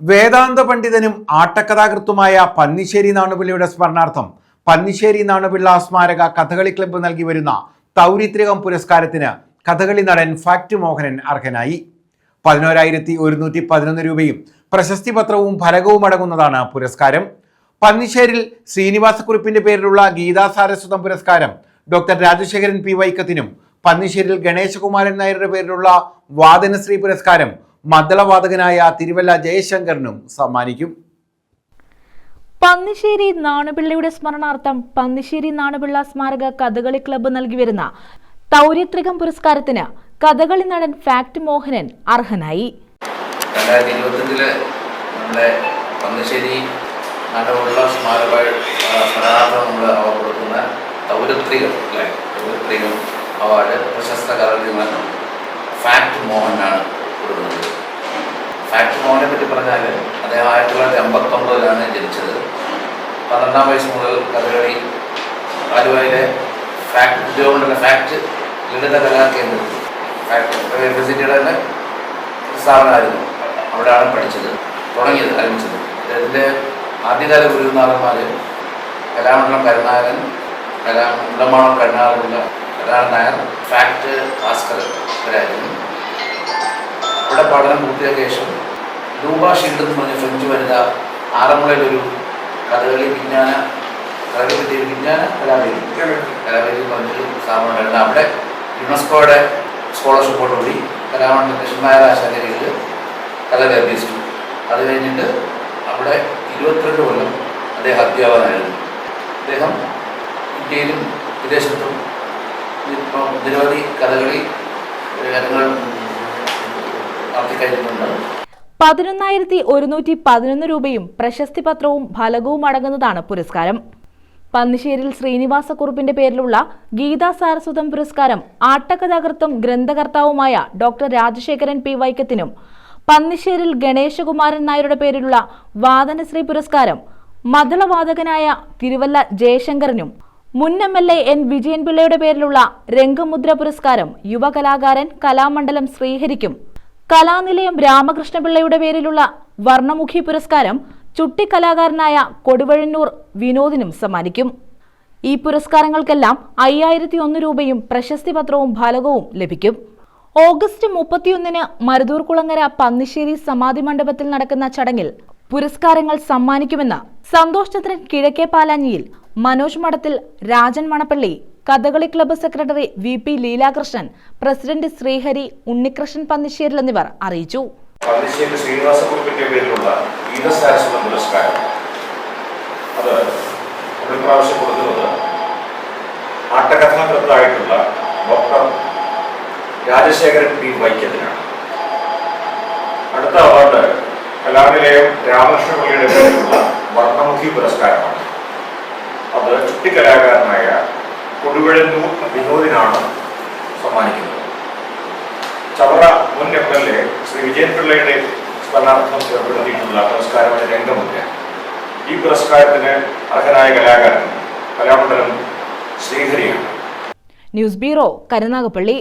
വേദാന്ത പണ്ഡിതനും ആട്ടക്കഥാകൃത്തുമായ പന്നിശ്ശേരി നാണുപിള്ളയുടെ സ്മരണാർത്ഥം പന്നിശ്ശേരി നാണുപിള്ള സ്മാരക കഥകളി ക്ലബ്ബ് നൽകി വരുന്ന തൗരിത്രികം പുരസ്കാരത്തിന് കഥകളി നടൻ ഫാക്ട് മോഹനൻ അർഹനായി. പതിനോരായിരത്തി ഒരുന്നൂറ്റി പതിനൊന്ന് രൂപയും പ്രശസ്തി പത്രവും ഫലകവും അടങ്ങുന്നതാണ് പുരസ്കാരം. പന്നിശ്ശേരിൽ ശ്രീനിവാസക്കുറിപ്പിന്റെ പേരിലുള്ള ഗീതാ സാരസ്വതം പുരസ്കാരം ഡോക്ടർ രാജശേഖരൻ പി വൈക്കത്തിനും പന്നിശ്ശേരിൽ ഗണേശകുമാരൻ നായരുടെ പേരിലുള്ള വാദനശ്രീ പുരസ്കാരം മദ്ദളവാദകനായ തിരുവല്ല ജയശങ്കറിനും സമ്മാനിക്കും. പന്നിശ്ശേരി നാണുപിള്ളയുടെ സ്മരണാർത്ഥം പന്നിശ്ശേരി നാണുപിള്ള സ്മാരക കഥകളി ക്ലബ്ബ് നൽകി വരുന്ന തൗര്യത്രികം പുരസ്കാരത്തിന് കഥകളി നടൻ ഫാക്ട് മോഹനൻ അർഹനായി. രണ്ടായിരത്തി ഇരുപത്തഞ്ചിൽ നമ്മുടെ പന്നിശ്ശേരി നടവുള്ള സ്മാരക സ്മരണാർത്ഥം നമ്മൾ അവർ കൊടുക്കുന്ന തൗരത്രികം അല്ലേ? തൗരത്രികം അവാർഡ് പ്രശസ്ത പന്ത്രണ്ടാം വയസ്സ് മുതൽ കഥകളി ആലുവയിലെ ഫാക്ട് ഉദ്യോഗമണ്ഡല ഫാക്ട് ലളിത കലാകേന്ദ്രം. ഫാക്ട് യൂണിവേഴ്സിറ്റിയുടെ തന്നെ? സ്ഥാപനമായിരുന്നു അവിടെയാണ് പഠിച്ചത് തുടങ്ങിയത് ആരംഭിച്ചത്. ഇതിന്റെ ആദ്യകാല ഗുരുനാഥന്മാർ കലാമണ്ഡലം കരുണാകരൻ കലാമണ്ഡലമാണം കരുണാകരനുള്ള കരുണാകരൻ നായർ ഫാക്ട് ഭാസ്കർ ഇവരായിരുന്നു. ഇവിടെ പഠനം പൂർത്തിയാക്കിയ ശേഷം ലൂബ ഷീൽഡ് എന്ന് പറഞ്ഞ ഫ്രഞ്ച് വനിത ആറന്മുളയിലൊരു കഥകളി വിജ്ഞാന കഥകളി വിജ്ഞാന കലാവേദി കലാവേദി പറഞ്ഞൊരു സ്ഥാപനമുണ്ടായിരുന്നു അവിടെ യുനെസ്കോയുടെ സ്കോളർഷിപ്പോടുകൂടി കലാമണ്ഡലം കൃഷ്ണനായർ ആശാലയിൽ കഥകളി അഭ്യസിച്ചു അത് കഴിഞ്ഞിട്ട് അവിടെ ഇരുപത്തിരണ്ട് കൊല്ലം അദ്ദേഹം അധ്യാപകനായിരുന്നു അദ്ദേഹം ഇന്ത്യയിലും വിദേശത്തും ഇപ്പം നിരവധി കഥകളി രംഗങ്ങൾ നടത്തിക്കഴിഞ്ഞിട്ടുണ്ട് പതിനൊന്നായിരത്തി ഒരുന്നൂറ്റി പതിനൊന്ന് രൂപയും പ്രശസ്തി പത്രവും ഫലകവും അടങ്ങുന്നതാണ് പുരസ്കാരം. പന്നിശ്ശേരിൽ ശ്രീനിവാസക്കുറുപ്പിന്റെ പേരിലുള്ള ഗീതാ സാരസ്വതം പുരസ്കാരം ആട്ടകഥാകൃത്തും ഗ്രന്ഥകർത്താവുമായ ഡോക്ടർ രാജശേഖരൻ പി വൈക്കത്തിനും പന്നിശ്ശേരിൽ ഗണേശകുമാരൻ നായരുടെ പേരിലുള്ള വാദനശ്രീ പുരസ്കാരം മദളവാദകനായ തിരുവല്ല ജയശങ്കറിനും മുൻ എം എൽ എ എൻ വിജയൻപിള്ളയുടെ പേരിലുള്ള രംഗമുദ്ര പുരസ്കാരം യുവകലാകാരൻ കലാമണ്ഡലം ശ്രീഹരിക്കും കലാനിലയം രാമകൃഷ്ണപിള്ളയുടെ പേരിലുള്ള വർണമുഖി പുരസ്കാരം ചുട്ടിക്കലാകാരനായ കൊടുവഴന്നൂർ വിനോദിനും സമ്മാനിക്കും. ഈ പുരസ്കാരങ്ങൾക്കെല്ലാം അയ്യായിരത്തി ഒന്ന് രൂപയും പ്രശസ്തി പത്രവും ഫലകവും ലഭിക്കും. ഓഗസ്റ്റ് മുപ്പത്തിയൊന്നിന് മരുതൂർ കുളങ്ങര പന്നിശ്ശേരി സമാധി മണ്ഡപത്തിൽ നടക്കുന്ന ചടങ്ങിൽ പുരസ്കാരങ്ങൾ സമ്മാനിക്കുമെന്ന് സന്തോഷ് ചന്ദ്രൻ Kizhakke Palanjiyil Manoj Madathil Rajan Manappally Kathakali club secretary V P Leelakrishnan president Sreehari Unnikrishnan Pannisseril എന്നിവർ അറിയിച്ചു. പന്നിശ്ശേരി ഡോക്ടർ രാജശേഖരൻ പി വൈക്കത്തിനാണ് അടുത്ത അവാർഡ് കലാനിലയം രാമകൃഷ്ണപിള്ളിയുടെ പേരിലുള്ള വർണമുഖി പുരസ്കാരമാണ്. അത് കൊടുവഴന്നൂർ വിനോദിനാണ് സമ്മാനിക്കുന്നത്. ചവറ മുൻ M L A Shri Vijayan പിള്ളയുടെ സ്മരണാർത്ഥം ഏർപ്പെടുത്തിയിട്ടുള്ള പുരസ്കാരമായ രംഗമുദ്ര ഈ പുരസ്കാരത്തിന് അർഹനായ കലാകാരൻ കലാമണ്ഡലം ശ്രീഹരിയാണ് ന്യൂസ് ബ്യൂറോ കരുനാഗപ്പള്ളി.